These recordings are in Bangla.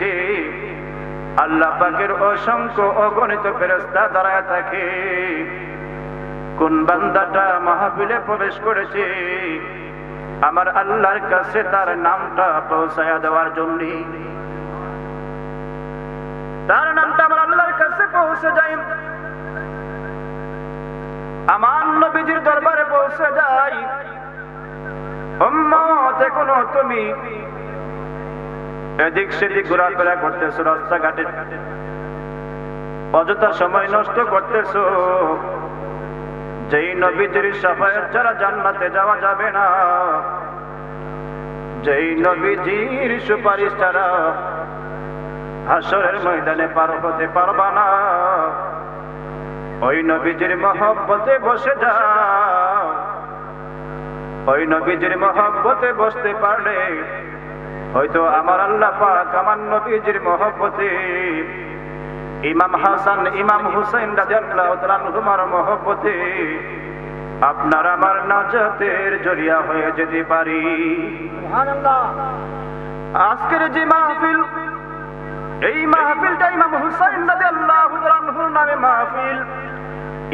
গেটে আল্লাহ পাকের অসংখ্য অগণিত ফেরস্তা দাঁড়ায় থাকে। কোন বান্দাটা মাহফিলে প্রবেশ করেছে, আমার আল্লাহর কাছে তার নামটা পৌঁছায়া দেওয়ার জন্য। তার নামটা আমার আল্লাহর কাছে পৌঁছে যায়। আমার নবীজির দরবারে পৌঁছে উম্মত এখনও তুমি এদিক সেদিক ঘোরাফেরা করতেছো, রাস্তাঘাটে। অযথা সময় নষ্ট করতেছো। যেই নবীজির সাফায়াত ছাড়া জান্নাতে যাওয়া যাবে না। যেই নবীজির সুপারিশ ছাড়া হাসরের ময়দানে পার হতে পারবা না। ওই নবীজির মহব্বতে বসে যাও ওই নবীজির মহব্বতে বসতে পারলে হয়তো আমার আল্লাহ পাক আমার নবীজির মহব্বতে ইমাম হাসান ইমাম হুসাইন রাদিয়াল্লাহু তাআলা তোমার মহব্বতে আপনার আমার নাজাতের জরিয়া হয়ে যেতে পারি। আজকের যে মাহফিল এই মাহফিলটা ইমাম হুসাইন রাদিয়াল্লাহু তাআলার নামে মাহফিল।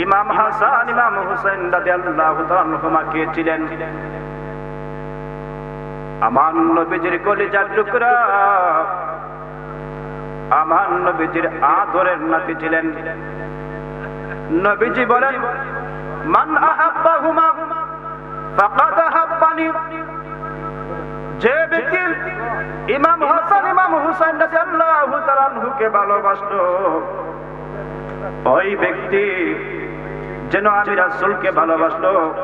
ইমাম হাসান ইমাম হুসাইন রাদিয়াল্লাহু তাআলা ছিলেন? আমার নবীজির কলিজার টুকরা। আমার নবীজির আদরের নাতি ছিলেন। নবীজি বলেন, মান আহাব্বাহুমা ফাকাদ আহাব্বানি। যে ব্যক্তি ইমাম হাসান, ইমাম হুসাইন রাদিয়াল্লাহু তাআলা আনহুকে ভালোবাসলো ওই ব্যক্তি যেন আমি রাসূলকে ভালোবাসলো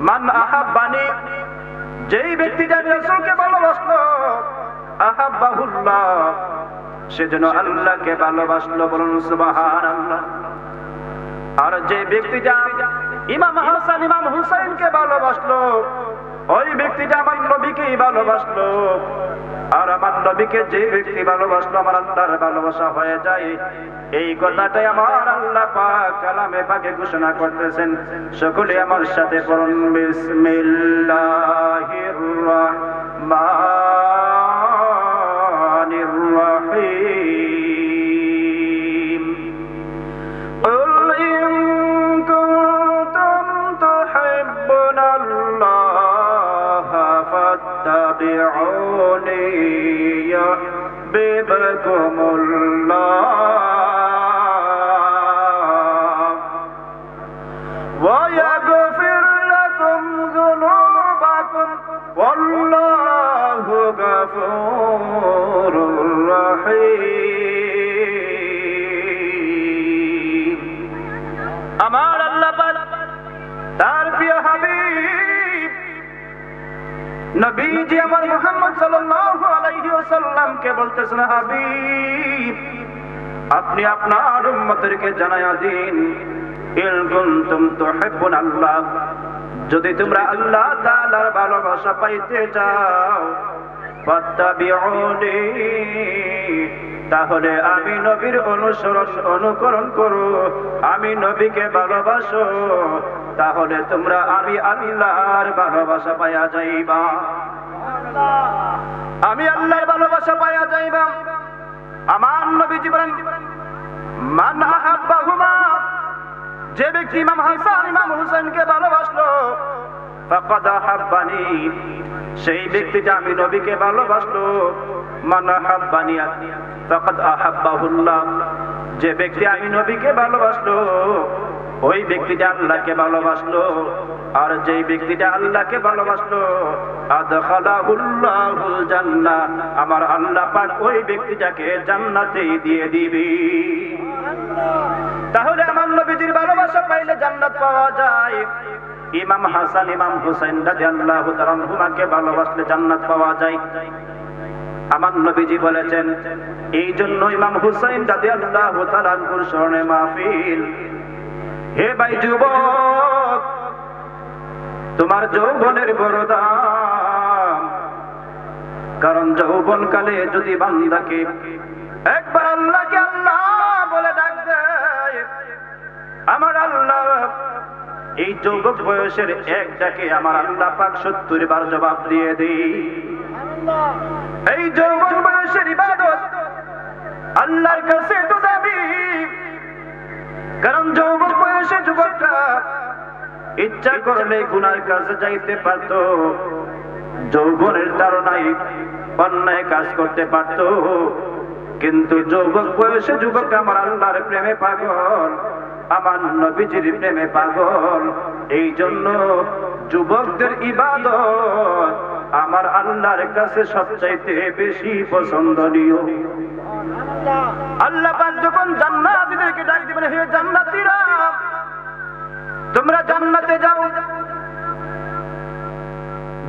মান আহাব্বানি যেই ব্যক্তি আমি রসুলকে ভালোবাসলো আহাবাহুল্লাহ সে যেন আল্লাহকে ভালোবাসলো বলুন সুবহানাল্লাহ। আর যে ব্যক্তি যা ইমাম হাসান, ইমাম হুসাইনকে ভালোবাসলো, ওই ব্যক্তিটা আমার নবীকেই ভালোবাসলো। আর আমার নবীকে যে ব্যক্তি ভালোবাসলো, আমার আল্লাহর ভালোবাসা হয়ে যায়। এই কথাটাই আমার আল্লাহ পাক কালামে পাকে ঘোষণা করতেছেন। সকলে আমার সাথে পড়ুন, বিসমিল্লাহির রাহমানির يحببكم الله ويغفر لكم ذنوبكم والله غفور رحيم আমার আল্লাহ পাক তার প্রিয় হাবিব নবীজি আমার মুহাম্মদ সাল্লাল্লাহু আলাইহি ওয়াসাল্লামকে বলতেছেন, হাবিব, আপনি আপনার উম্মতদেরকে জানায়া দিন। ইন কুনতুম তুহিব্বুন আল্লাহ, যদি তোমরা আল্লাহ তাআলার ভালোবাসা পাইতে চাও, ফাত্তাবিউনি, তাহলে আমি নবীর অনুসরণ অনুকরণ করো। আমি নবীকে ভালোবাসো, তাহলে তোমরা আমি আল্লাহর ভালোবাসা পাইয়া যাইবা। আমি আল্লাহর ভালোবাসা পাইয়া যাইবা আমার নবীজি বলেন মান যে ব্যক্তি ইমাম হাসান, ইমাম হুসেনকে ভালোবাসলো, ফাকাদ আহাব্বানি, সেই ব্যক্তিটা আমি নবীকে ভালোবাসলো, মান আহাব্বানি, ফাকাদ আহাব্বাহুল্লাহ, যে ব্যক্তি আমি নবীকে ভালোবাসলো ওই ব্যক্তিটা আল্লাহকে ভালোবাসলো, আর যেই ব্যক্তিটা আল্লাহকে ভালোবাসলো জান্নাহ, আমার আল্লাহ পাক ওই ব্যক্তিটাকে জান্নাতেই দিয়ে দিবি। তাহলে আমার নবীজির ভালোবাসা পাইলে জান্নাত পাওয়া যায়। ইমাম হাসান, ইমাম হুসাইন রাদিয়াল্লাহু তাআলা আনহুমাকে ভালোবাসলে জান্নাত পাওয়া যায়। আমার নবীজি বলেছেন এই জন্য ইমাম হুসাইন রাদিয়াল্লাহু তাআলা আনহুর স্মরণে মাহফিল হে ভাই যুবক তোমার যৌবনের বড় দাম কারণ যৌবন কালে যদি বান্দাকে একবার আল্লাহকে আল্লাহ বলে ডাক দেয় আমার আল্লাহ এই যুবক বয়সের এক ডাকে আমার আল্লাহ পাক সত্তর বার জবাব দিয়ে দিই। এই যৌবন বয়সের ইবাদত আল্লাহর কাছে কারণ যৌবক বয়সে যুবকরা ইচ্ছা করলে গুনার কাছে যাইতে পারত। যৌবনের তারনাই অন্যায় কাজ করতে পারত। কিন্তু যৌবক বয়সে যুবক আমার আল্লাহর প্রেমে পাগল, আমার নবীজির প্রেমে পাগল। এই জন্য যুবকদের ইবাদত আমার আল্লাহর কাছে সবচাইতে বেশি পছন্দনীয়। আল্লাহ যখন জান্নাতীদেরকে ডাক দিবেন হে জান্নাতীরা, তোমরা জান্নাতে যাও।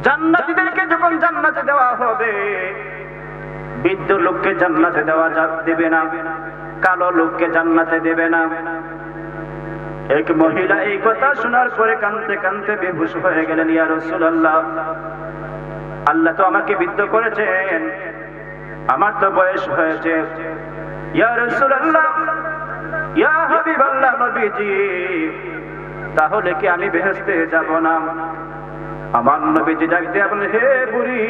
জান্নাতীদেরকে যখন জান্নাতে দেওয়া হবে, বৃদ্ধ লোককে জান্নাতে দেওয়া যা- দেবে না, কালো লোককে জান্নাতে দেবে না। এক মহিলা এই কথা শোনার পরে কানতে কানতে বেহুশ হয়ে গেলেন, ইয়া রাসূলুল্লাহ আল্লাহ তো আমাকে বৃদ্ধ করেছেন। আমার তো বয়স হয়েছে। তাহলে কি আমি বেহেস্তে যাব না? আমার নবীজি ডাকতে আপনি হে বুড়ি,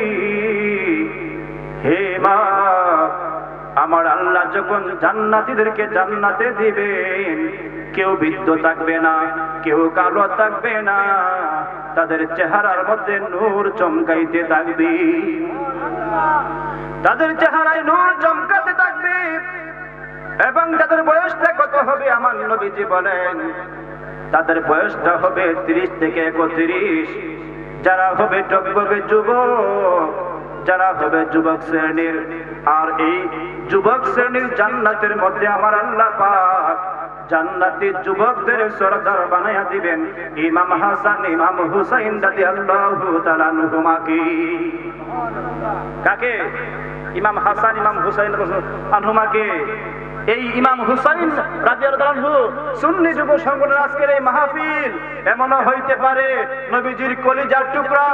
হে মা আমার আল্লাহ যখন জান্নাতীদেরকে জান্নাতে দিবেন, কেউ বৃদ্ধ থাকবে না, কেউ কালো থাকবে না, তাদের চেহারার মধ্যে নূর চমকাইতে থাকবে। তাদের চেহারায় নূর চমকাতে থাকবে এবং তাদের বয়সটা কত হবে আমার নবীজি বলেন, তাদের বয়সটা হবে তিরিশ থেকে একত্রিশ। যারা হবে টকবগে যুবক, যারা হবে যুবক শ্রেণির, আর এই যুবক শ্রেণির জান্নাতের মধ্যে আমার আল্লাহ পাক জান্নাতি যুবকদের সরদার বানাইয়া দিবেন। ইমাম হাসান, ইমাম হুসাইন রাদিয়াল্লাহু তাআলা আনহুমাকে। কাকে? ইমাম হাসান, ইমাম হুসাইন আনহুমাকে। এই ইমাম হুসাইন রাজিয়াল্লাহু সুন্নি যুব সংগঠনের আজকের এই মাহফিল এমনও হইতে পারে নবীজির কলিজার টুকরা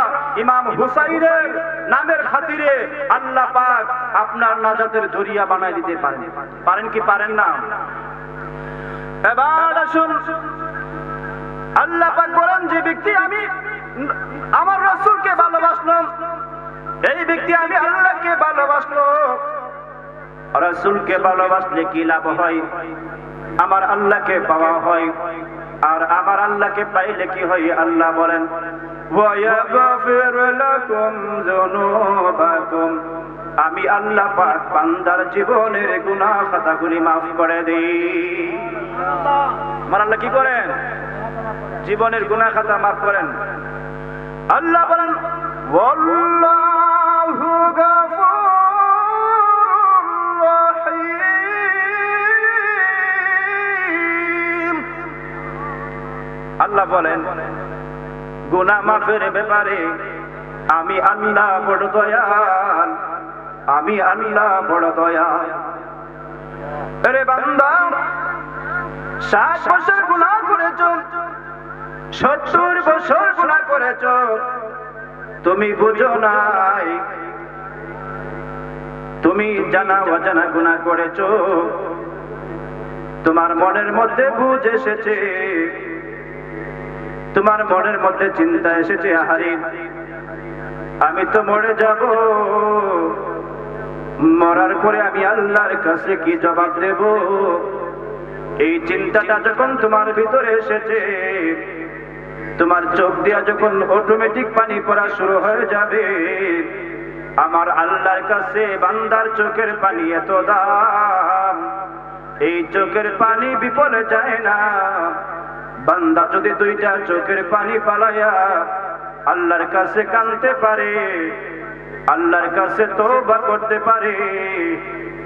ইমাম হুসাইনের নামের খাতিরে আল্লাহ পাক আপনার নাজাতের জরিয়া বানাই দিতে পারেন। পারেন কি পারেন না? এবার আসুন। আল্লাহ পাক বলেন, যে ব্যক্তি আমি আমার রাসূলকে ভালোবাসলাম এই ব্যক্তি আমি আল্লাহকে ভালোবাসলো। রসুলকে ভালোবাসলে কি লাভ হয়? আমার আল্লাহকে পাওয়া হয়। আর আমার আল্লাহকে পাইলে কি হয়? আল্লাহ বলেন আমি আল্লাহ পাক বান্দার জীবনের খাতা গুলি মাফ করে দিই। আমার আল্লাহ কি করেন? জীবনের গুনা খাতা মাফ করেন। আল্লাহ বলেন আল্লাহ বলেন, গুনাহ মাফের ব্যাপারে আমি আল্লাহ বড় দয়াল, আমি আল্লাহ বড় দয়াল। আরে বান্দা, ষাট বছর গুনাহ করেছ, সত্তর বছর গুনাহ করেছ, তুমি বুঝো নাই। তুমি জানা অজানা গুনাহ করেছ, তোমার মনের মধ্যে বুঝ এসেছে। তোমার মনের মধ্যে চিন্তা এসেছে, আহারি। আমি তো মরে যাব। মরার পরে আমি আল্লাহর কাছে কি জবাব দেব? এই চিন্তাটা যখন তোমার ভিতরে এসেছে, তোমার চোখ দিয়া যখন অটোমেটিক পানি পড়া শুরু হয়ে যাবে, আমার আল্লাহর কাছে বান্দার চোখের পানি এত দাম। এই চোখের পানি বিপলে যায় না। বান্দা যদি দুইটা চোখের পানি পালাইয়া আল্লাহর কাছে কানতে পারে, আল্লাহর কাছে তওবা করতে পারে,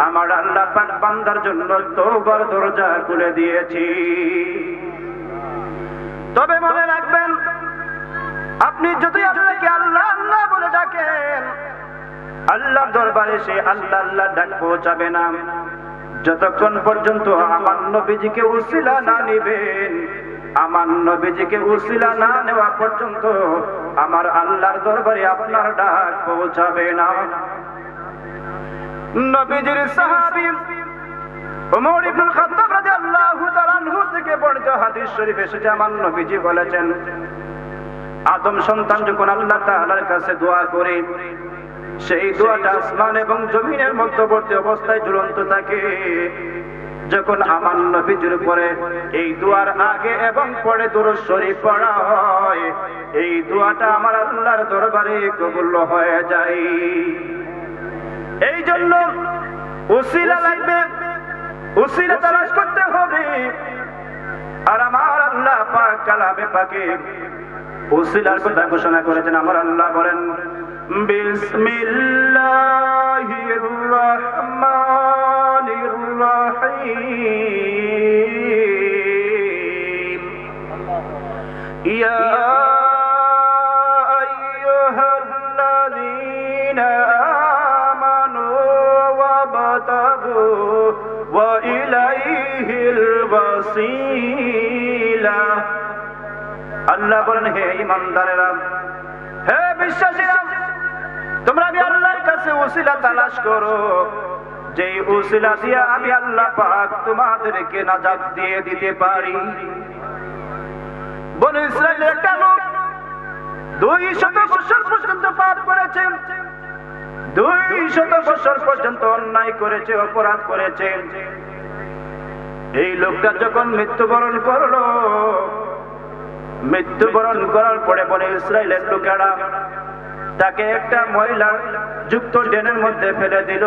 আমার আল্লাহ পাক বান্দার জন্য তওবার দরজা খুলে দিয়েছি। তবে মনে রাখবেন, আপনি যদি আল্লাহকে আল্লাহ আল্লাহ বলে ডাকেন, আল্লাহর দরবারে সে আল্লাহ আল্লাহ ডাক পৌঁছাবে না। যতক্ষণ পর্যন্ত আমার নবীজিকে উসিলা না নিবেন আমার নবীজিকে উসিলা না নেওয়া পর্যন্ত আমার আল্লাহর দরবারে আপনার ডাক পৌঁছাবে না। নবীজির সাহাবী ওমর ইবনুল খাত্তাব রাদিয়াল্লাহু তাআলা আনহু থেকে বর্ণিত হাদিস শরীফ এসেছে আমার নবীজি বলেছেন, আদম সন্তান যখন আল্লাহ তাআলার কাছে দোয়া করে, সেই দোয়াটা আসমান এবং জমিনের মধ্যবর্তী অবস্থায় ঝুলন্ত থাকে। যখন আমার নবীজির উপরে এই দুয়ার আগে এবং পরে দুরুদ শরীফ পড়া হয়, এই দোয়াটা আমার আল্লাহর দরবারে কবুল হয়ে যায়। এই জন্য উসিলা লাগবে উসিলা তালাশ করতে হবে। আর আমার আল্লাহ পাক কালামে পাকে উসিলার কথা ঘোষণা করেছেন। আমার আল্লাহ বলেন, বিসমিল্লাহির রহমানির রহিম ইয়া আইয়ুহাল্লাযীনা আমানু ওয়াবতাগু ওয়া ইলাইহিল ওয়াসিলা আল্লাহ বলেন, হে ইমানদারেরা, হে বিশ্বাসীরা, তোমরা আমি আল্লাহর কাছে উসিলা তালাশ করো। যেই উসিলা দিয়ে আমি আল্লাহ পাক তোমাদেরকে নাজাত দিয়ে দিতে পারি। বলে ইসরায়েলের একটা লোক দুই শত বছর পর্যন্ত পাপ করেছে, দুই শত বছর পর্যন্ত অন্যায় করেছে, অপরাধ করেছে। এই লোকটা যখন মৃত্যুবরণ করল, মৃত্যুবরণ করার পরে বলে ইসরায়েলের লোকেরা তাকে একটা মহিলার যুক্ত ড্রেনের মধ্যে ফেলে দিল।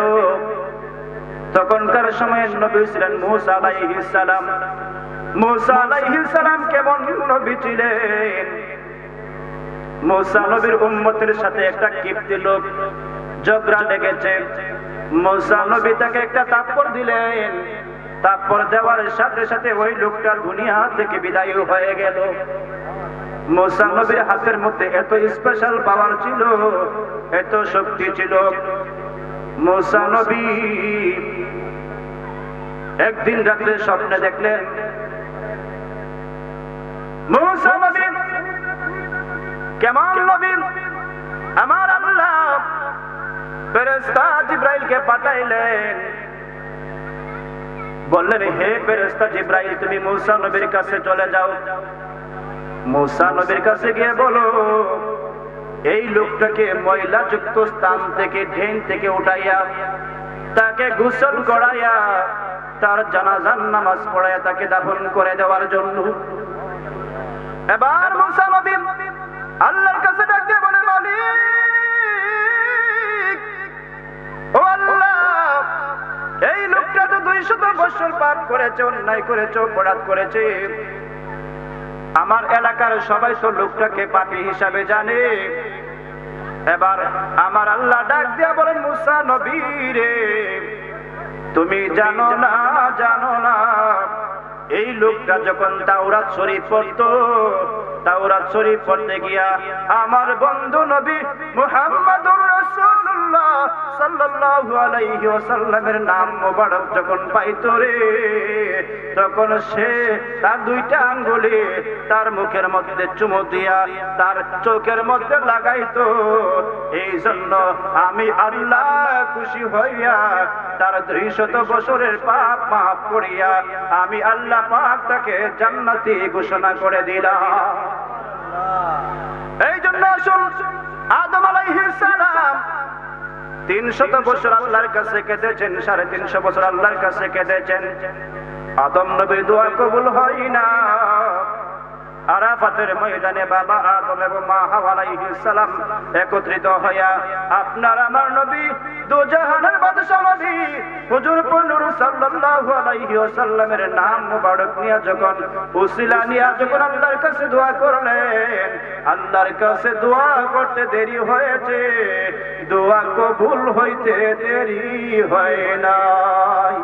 তখনকার সময়ে নবী ছিলেন মুসা আলাইহিস মুসা কেমন নবী ছিলেন? মুসা নবীর উম্মতের সাথে একটা কিপ্তি লোক ঝগড়া লেগেছে। মুসা নবী তাকে একটা তাপ্পড় দিলেন। তাপ্পড় দেওয়ার সাথে সাথে ওই লোকটা দুনিয়া থেকে বিদায় হয়ে গেল। মুসা নবীর হাতের মধ্যে এত স্পেশাল পাওয়ার ছিল, এত শক্তি ছিল। মুসা নবী একদিন রাত্রে স্বপ্নে দেখলেন কেমন আমার পাঠাইলেন। হে তুমি নবীর চলে যাও। নবীর গিয়ে বলো, এই লোকটাকে ময়লা যুক্ত স্থান থেকে, ঢেন থেকে উঠাইয়া, তাকে গোসল করাইয়া তার জানাজান নামাজ পড়াইয়া তাকে দাফন করে দেওয়ার জন্য। এবার মুসা আল্লাহর কাছে ডাক দিয়ে বলে এই লোকটা তো দুইশত বছর পাপ করেছে, অন্যায় করেছে, অপরাধ করেছে। আমার এলাকার সবাই তো লোকটাকে পাপি হিসাবে জানে। এবার আমার আল্লাহ ডাক দিয়া বলেন মুসা নবী রে তুমি জানো না জানো না, এই লোকটা যখন তাওরাত শরীফ পড়তো, তাওরাত শরীফ পড়তে গিয়া আমার বন্ধু নবী মুহাম্মদুর রাসূলুল্লাহ সাল্লাল্লাহু আলাইহি ওয়াসাল্লামের নাম মোবারক যখন পাইতো রে, তখন সে তার দুইটা আঙ্গুলে তার মুখের মধ্যে চুমু দিয়া তার চোখের মধ্যে লাগাইতো। এই জন্য আমি আল্লাহ খুশি হইয়া তার দুই বছরের পাপ মাফ করিয়া আমি আল্লাহ পাক তাকে জান্নাতি ঘোষণা করে দিলাম। এই জন্য আসুন, আদম আলাইহিস সালাম তিনশত বছর আল্লাহর কাছে কেঁদেছেন, সাড়ে তিনশো বছর আল্লাহর কাছে কেঁদেছেন। আদম নবীর দোয়া কবুল হয় না। আরাফাতের ময়দানে বাবা আদম এবং মা হাওয়া আলাইহিস সালাম একত্রিত হইয়া, আপনার আমার নবী দুজাহানের বাদশা নবী হুজুর পল্লুর সাল্লাল্লাহু আলাইহি ওয়াসাল্লামের নাম মুবারক নিয়ে যখন উসিলা নিয়ে যখন আল্লাহর কাছে দোয়া করলেন, আল্লাহর কাছে দোয়া করতে দেরি হয়েছে। দোয়া কবুল হইতে দেরি হয় নাই।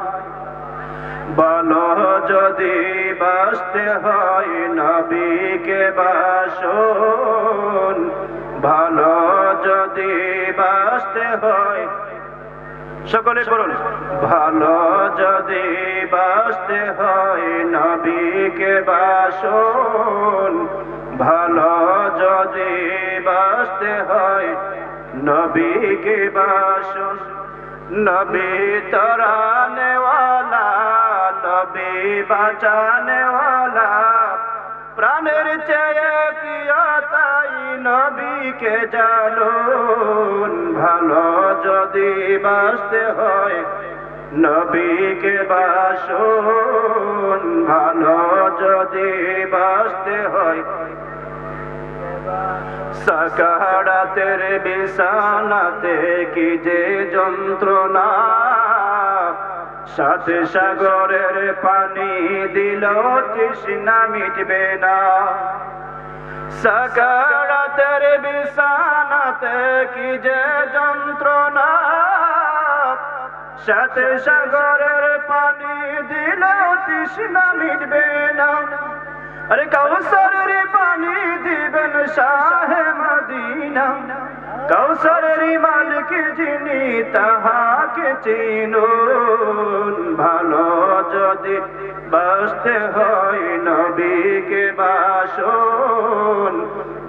বলো যদি বাসতে হয় নবীকে বাসন। ভালো যদি বাসতে হয় সকলে বলুন। ভালো যদি বাসতে হয় নবীকে বাসন। ভালো যদি বাসতে হয় নবীকে বাসন। নবী তরা নেওয়ালা নবী বাঁচানেওয়ালা। প্রাণের চেয়ে প্রিয়তা নবীকে জানুন, ভালো যদি বাসতে হয়, নবীকে বাসুন, ভালো যদি বাসতে হয়। সাকারাতের বিছানাতে কি যে যন্ত্রণা, সাথে সাগরের পানি দিল তৃষ্ণা মিটবে না। সাকারাতের বিছানাতে কি যে যন্ত্রণা? সাথে সাগরের পানি দিল তৃষ্ণা মিটবে না। আরে কাউসারের পানি দিবেন শাহে মদিনা। কাউসারের মালিক যিনি তাহাকে চিনুন, ভালো যদি বাসতে হয় নবীকে বাসুন,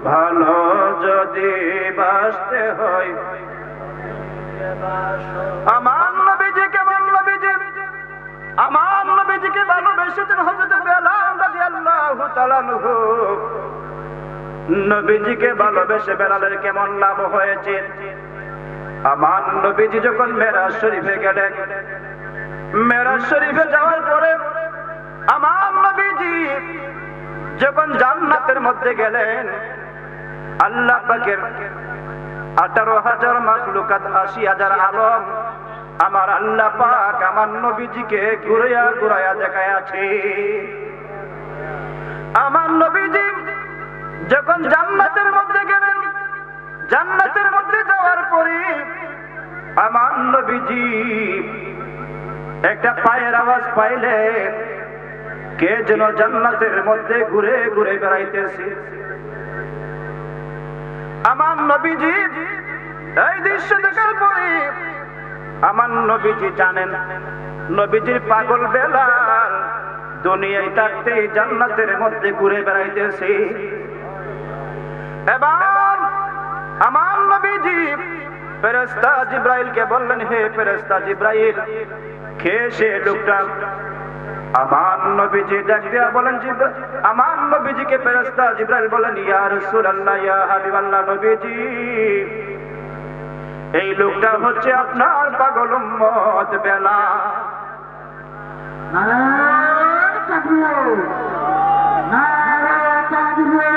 ভালো যদি বাসতে হয় আমার নবীজি কেমন নবীজি, আমার নবীজিকে ভালোবেসেছেন হযরত বেলাল রাদিয়াল্লাহু তাআলা নবীজিকে ভালোবেসে বেলালের কেমন লাভ হয়েছে? আমার নবীজি যখন মেরাজ শরীফে গেলেন, মেরাজ শরীফে যাওয়ার পরে আমার নবীজি যখন জান্নাতের মধ্যে গেলেন, আল্লাহ পাকের আঠারো হাজার মাখলুকাত, আশি হাজার আলম আমার আল্লাহ পাক আমার নবীজিকে ঘুরাইয়া ঘুরাইয়া দেখায় আছে আমার নবীজি যখন জান্নাতের মধ্যে গেলেন, জান্নাতের মধ্যে যাওয়ার পরে আমার নবীজি একটা পায়ের আওয়াজ পাইলেন, কে যেন জান্নাতের মধ্যে ঘুরে ঘুরে বেড়াইতেছে। আমার নবীজি এই দৃশ্য দেখার পরে আমার নবীজি জানেন, নবীজির পাগল বেলাল দুনিয়ায় থাকতে জান্নাতের মধ্যে ঘুরে বেড়াইতেছে। এবার আমার নবীজি ফেরেস্তা জিব্রাইলকে বললেন, হে ফেরেস্তা জিব্রাইল, কে সে লোকটা? আমার নবীজি ডাক বলেন আমার নবীজিকে ফেরেস্তা জিব্রাইল বলেন, ইয়া রাসূলুল্লাহ, ইয়া হাবিবাল্লাহ নবীজি, এই লোকটা হচ্ছে আপনার পাগল উম্মত বেলা। নারায়ণ তাকবীর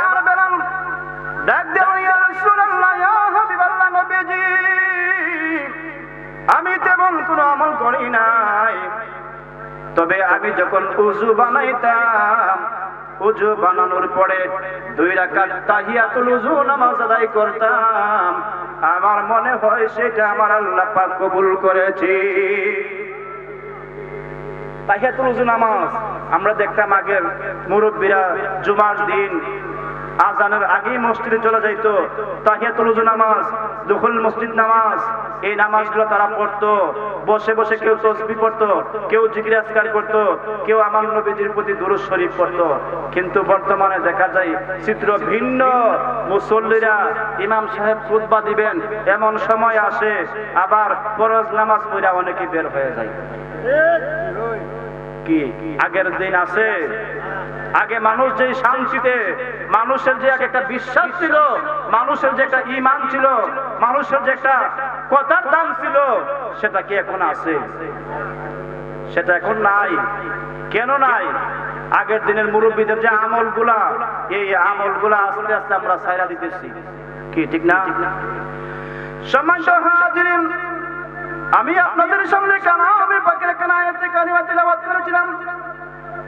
করি নাই। তবে আমি যখন উজু বানাইতাম, উজু বানানোর পরে দুই রাকাত তাহিয়াতুল উজু নামাজ আদায় করতাম। আমার মনে হয় সেটা আমার আল্লাহ পাক কবুল করেছে। তাহিয়াতুল উজু নামাজ আমরা দেখতাম আগের মুরব্বীরা জুমার দিন, আজানের আগেই মসজিদে চলে যাইতো। তাহিয়াতুল উজু নামাজ দুখুল মসজিদ নামাজ, এই নামাজগুলো তারা পড়তো। বসে বসে কেউ তসবি পড়তো, কেউ জিকির আজকার করতো, কেউ আমার নবীজির প্রতি দুরুদ শরীফ পড়তো। কিন্তু বর্তমানে দেখা যায়, চিত্র ভিন্ন। মুসল্লিরা ইমাম সাহেব খুতবা দিবেন, এমন সময় আসে, আবার ফরজ নামাজ পড়া অনেকে বের হয়ে যায়। কি? আগের দিন আছে? আগে মানুষ যে শান্তিতে, মানুষের যে এক একটা বিশ্বাস ছিল, মানুষের যে একটা ইমান ছিল, মানুষের যে একটা কথার দাম ছিল, সেটা কি এখন আছে? সেটা এখন নাই। কেন নাই? আগের দিনের মুরব্বীদের যে আমলগুলা, এই আমলগুলা আস্তে আস্তে আমরা ছাইরা দিতেছি। কি, ঠিক না? আমি আপনাদের সামনে কালামে পাকের কানা আয়াতে কারিমা তিলাওয়াত করেছিলাম।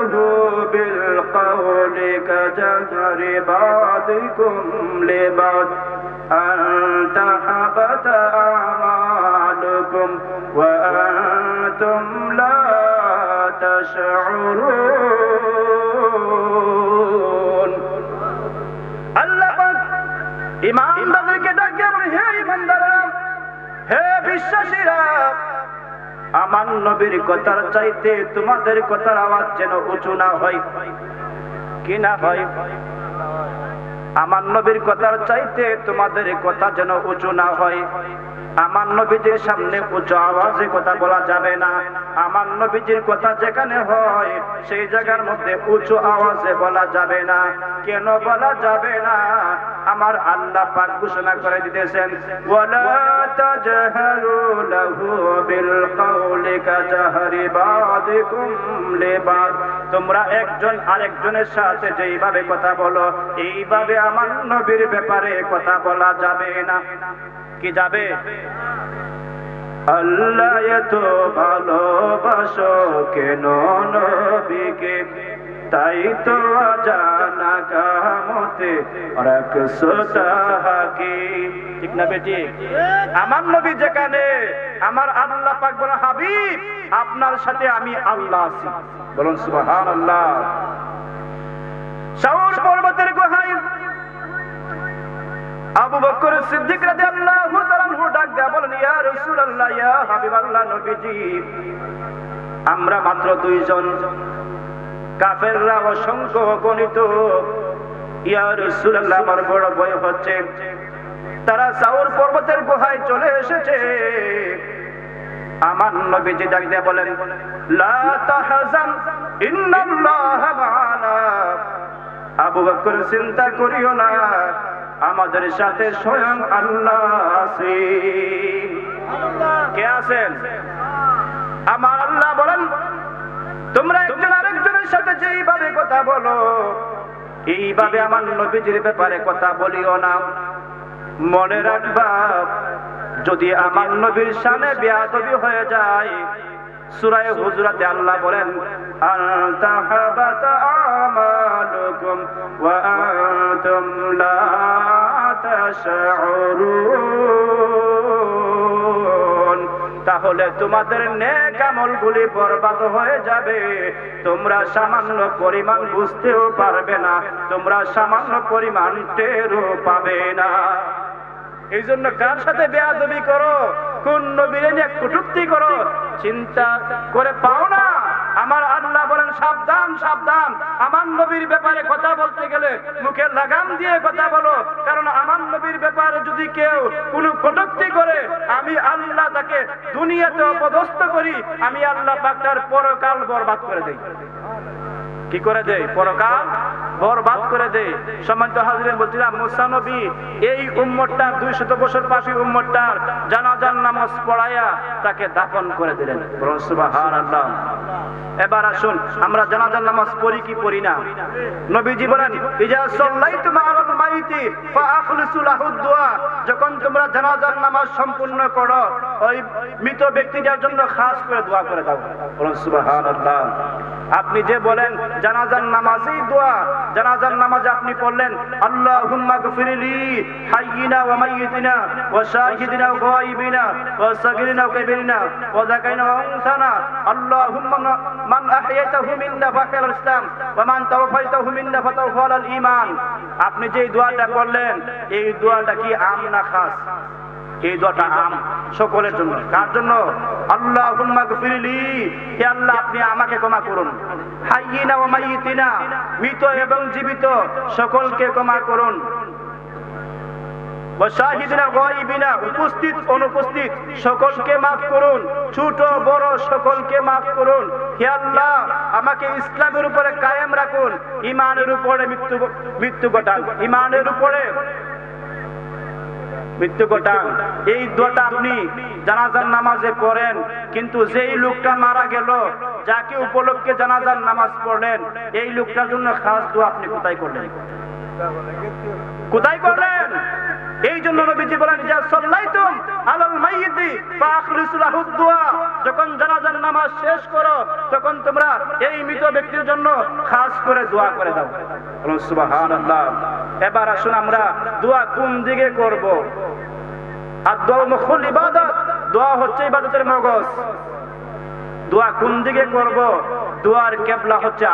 تجهروا له بالقول كجهر بعضكم لبعض أن تحبط أعمالكم وأنتم لا تشعرون আল্লাহ পাক ইমানদারদেরকে ডাকে বলে হে ইমানদাররা হে বিশ্বাসীরা আমার নবীর কথার চাইতে তোমাদের কথার আওয়াজ যেন উঁচু না হয়। কি না হয়? আমার নবীর কথার চাইতে তোমাদের কথা যেন উঁচু না হয়। আমার নবীজির সামনে উঁচু আওয়াজে কথা বলা যাবে না। আমার নবীজির কথা যেখানে হয়, সেই জায়গার মধ্যে উঁচু আওয়াজে বলা যাবে না। কেন বলা যাবে না? আমার আল্লাহ পাক ঘোষণা করে দিতেছেন তোমরা একজন আরেকজনের সাথে যেইভাবে কথা বলো, এইভাবে আমার নবীর ব্যাপারে কথা বলা যাবে না। কি যাবে? আল্লাহ এত ভালোবাসো কেন নবীকে? তাই তো জানা কামতে ঠিক না বেটি? আমার নবী যেখানে, আমার আল্লাহ পাক বলেন হাবিব, আপনার সাথে আমি আল্লাহ আছি। বলুন, সুবহানাল্লাহ। শাওর পর্বতের গুহায় আবু বকর সিদ্দিক রাদিয়াল্লাহু তাআলা ডাক দেয়া বলেন, ইয়া রাসূলুল্লাহ, ইয়া হাবিবাল্লাহ নবীজি, আমরা মাত্র দুইজন কাফেররা অসংখ্য গণিত। আমার বড় ভয় হচ্ছে। তারা সাউর পর্বতের গুহায় চলে এসেছে। আমার নবীজি ডাক দেয়া বলেন লা তাহজান ইন্নাল্লাহা মা'ানা আবু বকর চিন্তা করিও না আমাদের সাথে স্বয়ং আল্লাহ আছে কে আছেন? আমার আল্লাহ বলেন তোমরা একজন সাথে যেইভাবে কথা বলো, এইভাবে আমার নবীজির ব্যাপারে কথা বলিও না। মনে রাখবা, যদি আমার নবীর সামনে বেয়াদবি হয়ে যায়, সুরায় হুজরাতে আল্লাহ বলেন আনতা হাবাতা আমালুকুম তাহলে তোমাদের নেক আমলগুলি বরবাদ হয়ে যাবে। তোমরা সামান্য পরিমাণ বুঝতেও পারবে না, তোমরা সামান্য পরিমাণ টেরও পাবে না। এই জন্য কার সাথে বেয়াদবি করো? কোন নবীরে নিয়ে কটুক্তি করো? চিন্তা করে পাও না। সাবধান সাবধান। আমার নবীর ব্যাপারে কথা বলতে গেলে মুখে লাগাম দিয়ে কথা বলো। কারণ আমার নবীর ব্যাপারে যদি কেউ কোনো কটুক্তি করে, আমি আল্লাহ তাকে দুনিয়াতে অপদস্থ করি, আমি আল্লাহ পাক তার পরকাল বরবাদ করে দেই। কি করে দেয় পরকাল? বরবাদ করে দেয় সম্মানিত হাজিরেন, বলছিলাম, মুসা নবী, এই উম্মতটার দুই শত বছর পাশে উম্মতটার জানাজান নামাজ পড়াইয়া তাকে দাফন করে দিলেন। এবার আসুন, আমরা জানাজার নামাজ পড়ি কি পড়ি না? নবীজি বলেন, ইজা সাল্লাইতু মা'আল মাইতি ফাআখলিসু লাহু দুআ যখন তোমরা জানাজার নামাজ সম্পূর্ণ করো, ওই মৃত ব্যক্তিটার জন্য খাস করে দোয়া করে দাও। সুবহানাল্লাহ। আপনি যে বলেন, জানাজার নামাজই দোয়া, জানাজার নামাজ আপনি পড়লেন, আল্লাহুম্মা গফিরলি হাইয়িনা ওয়া মাইয়িতিনা ওয়া শাহিদিনা ওয়া গায়িবিনা ওয়া সাগিরিনা ওয়া কাবীরিনা ওয়া যাকারিনা ওয়া আল্লাহুম্মা মান আহইয়াতাহু মিন্না ফাকাল ইসলাম ওয়া মান তাওফাইতাহু মিন্না ফাতাওফাল ঈমান। আপনি যে দোয়াটা করলেন এই দোয়াটা কি আম না খাস? এই দোয়াটা আম সকলের জন্য। কার জন্য? আল্লাহ ফিরিলি হে আল্লাহ, আপনি আমাকে ক্ষমা করুন। হাইয়িনা ওয়া মাইয়িতিনা, মৃত এবং জীবিত সকলকে ক্ষমা করুন। উপস্থিত, অনুপস্থিত সকলকে মাফ করুন। ছোট, বড় সকলকে মাফ করুন। আল্লাহ, আমাকে ইসলামের উপরে কায়েম রাখুন। ইমানের উপরে মৃত্যু মৃত্যু ঘটান। ইমানের উপরে মৃত্যু ঘটান এই দোয়াটা আপনি জানাজার নামাজে পড়েন। কিন্তু যেই লোকটা মারা গেল, যাকে উপলক্ষে জানাজার নামাজ পড়লেন, এই লোকটার জন্য খাস দোয়া আপনি কোথায় করলেন? কোথায় করলেন? এই জন্য নবীজি বলেন যে সাল্লাইতুম আলাল মাইয়িতি ফাখলিসু লাহু দুআ যখন জানাজার নামাজ শেষ করো, তখন তোমরা এই মৃত ব্যক্তির জন্য খাস করে দোয়া করে দাও। বলুন সুবহানাল্লাহ। এবার আসুন আমরা দোয়া কোন দিকে করব? আর দোয়া দোয়া হচ্ছে ইবাদতের কোন দিকে কেবলা হচ্ছে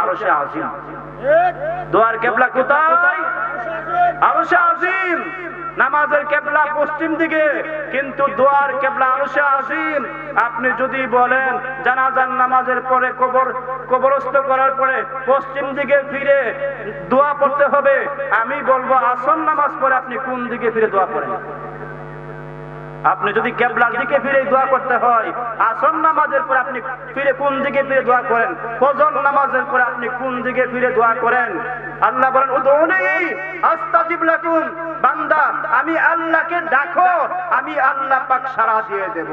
নামাজের কেবলা পশ্চিম দিকে, কিন্তু দোয়ার কেবলা আরশে আজিম। আপনি যদি বলেন জানাজান নামাজের পরে কবর, কবরস্থ করার পরে পশ্চিম দিকে ফিরে দোয়া পড়তে হবে, আমি বলব আসন নামাজ পরে আপনি কোন দিকে ফিরে দোয়া পড়েন? আপনি যদি কেবলার দিকে ফিরে দোয়া করতে হয় আসন নামাজের পরে আপনি ফিরে কোন দিকে ফিরে দোয়া করেন? ফজর নামাজের পরে আপনি কোন দিকে ফিরে দোয়া করেন? আল্লাহ বলেন, উদৌনি আস্তাজিব লাকুম, বান্দা, আমি আল্লাহকে ডাকো, আমি আল্লাহ পাক সারা দিয়ে দেব।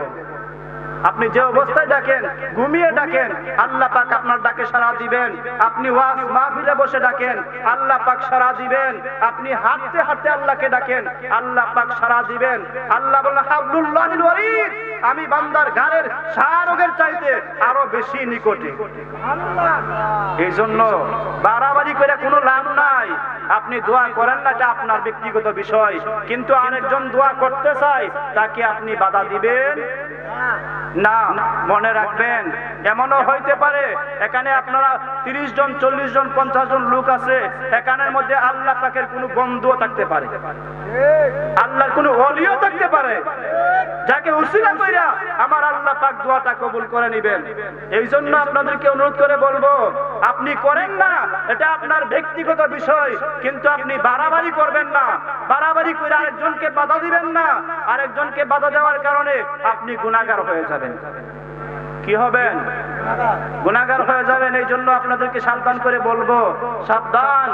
আপনি যে অবস্থায় ডাকেন, ঘুমিয়ে ডাকেন, আল্লাহ পাক আপনার ডাকে সারা দিবেন। আপনি ওয়াজ মাহফিলে বসে ডাকেন, আল্লাহ পাক সারা দিবেন। আপনি হাঁটতে হাঁটতে আল্লাহকে ডাকেন, আল্লাহ পাক সারা দিবেন। আল্লাহ বলেন ওয়ারিদ আমি বান্দার গানের সারোগের চাইতে আরও বেশি নিকটে। এই জন্য বাড়াবাড়ি করে কোনো লাভ নাই। আপনি দোয়া করেন না, এটা আপনার ব্যক্তিগত বিষয়। কিন্তু আরেকজন দোয়া করতে চায়, তাকে আপনি বাধা দিবেন। না মনে রাখবেন এমনও হইতে পারে, এখানে আপনারা তিরিশ জন, চল্লিশ জন, পঞ্চাশ জন লোক আছে, এখানের মধ্যে আল্লাহ পাকের কোনো বন্ধুও থাকতে পারে। আল্লাহর কোনো অলিও থাকতে পারে। যাকে উসিলা কইরা আমার আল্লাহ পাক দোয়াটা কবুল করে নিবেন। এই জন্য আপনাদেরকে অনুরোধ করে বলব, আপনি করেন না, এটা আপনার ব্যক্তিগত বিষয়, কিন্তু আপনি বাড়াবাড়ি করবেন না। বাড়াবাড়ি করে আরেকজনকে বাধা দিবেন না। আরেকজনকে বাধা দেওয়ার কারণে আপনি গুণাগার হয়ে যাবেন। কি হবেন গুণাগার হয়ে যাবেন, এই জন্য আপনাদেরকে সাবধান করে বলব, সাবধান,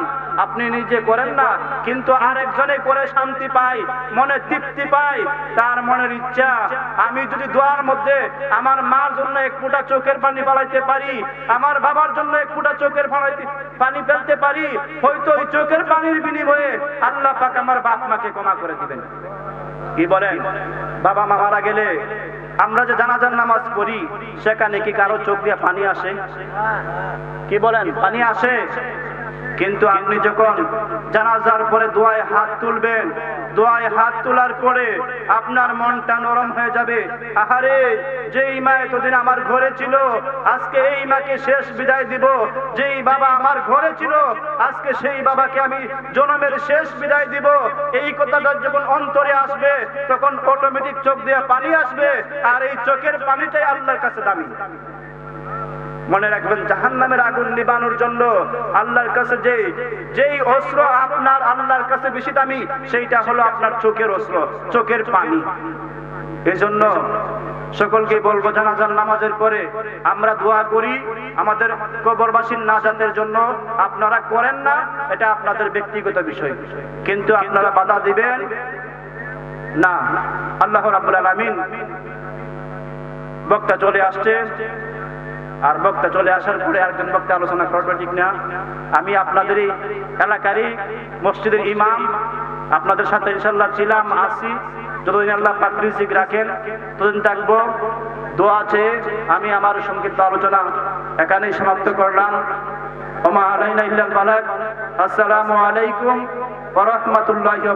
আপনি নিজে করেন না, কিন্তু আরেকজনে করে শান্তি পাই, মনে তৃপ্তি পাই, তার মনের ইচ্ছা। আমি যদি দোয়ার মধ্যে আমার মার জন্য এক ফুটা চোখের পানি পালাইতে পারি, আমার বাবার জন্য এক ফুটা চোখের পানি ফেলতে পারি, হয়তো ওই চোখের পানির বিনিময়ে আল্লাহ পাক আমার বাপ মাকে ক্ষমা করে দিবেন। কি বলেন? বাবা মা মারা গেলে আমরা যে জানাজার নামাজ পড়ি, সেখানে কি কারও চোখ দিয়ে পানি আসে? কি বলেন? পানি আসে। কিন্তু আপনি যখন জানাজার পরে দোয়ায় হাত তুলবেন দোয়ায় হাত তোলার পরে আপনার মনটা নরম হয়ে যাবে। আহারে, যেই মা এতদিন আমার ঘরে ছিল, আজকে এই মাকে শেষ বিদায় দিব। যেই বাবা আমার ঘরে ছিল, আজকে সেই বাবাকে আমি জনমের শেষ বিদায় দিব। এই কথাটা যখন অন্তরে আসবে, তখন অটোমেটিক চোখ দিয়ে পানি আসবে, আর এই চোখের পানিটাই আল্লাহর কাছে দামি। মনে রাখবেন জাহান নামের আগুন নিবানোর জন্য আল্লাহর কাছে যে, যেই অস্ত্র আপনার আল্লাহর কাছে বেশি দামি, সেইটা হলো আপনার চোখের অস্ত্র, চোখের পানি। জন্য সকলকে বলব, জানাজার নামাজের পরে আমরা দোয়া করি আমাদের কবরবাসীর নাজাতের জন্য। আপনারা করেন না, এটা আপনাদের ব্যক্তিগত বিষয়। কিন্তু আপনারা বাধা দিবেন না। আল্লাহ রাব্বুল আলামিন বক্তা চলে আসছে। আর বক্তা চলে আসার পরে আরেকজন বক্তা আলোচনা করবে, ঠিক না? আমি আপনাদের এলাকারই মসজিদের ইমাম, আপনাদের সাথে ইনশাল্লাহ ছিলাম আসি যতদিন আল্লাহ পাকরিজিক রাখেন, ততদিন থাকব। দোয়া আছে আমি আমার সংক্ষিপ্ত আলোচনা এখানেই সমাপ্ত করলাম। ওমা আলাইনা আসসালামু আলাইকুম ওয়া রাহমাতুল্লাহি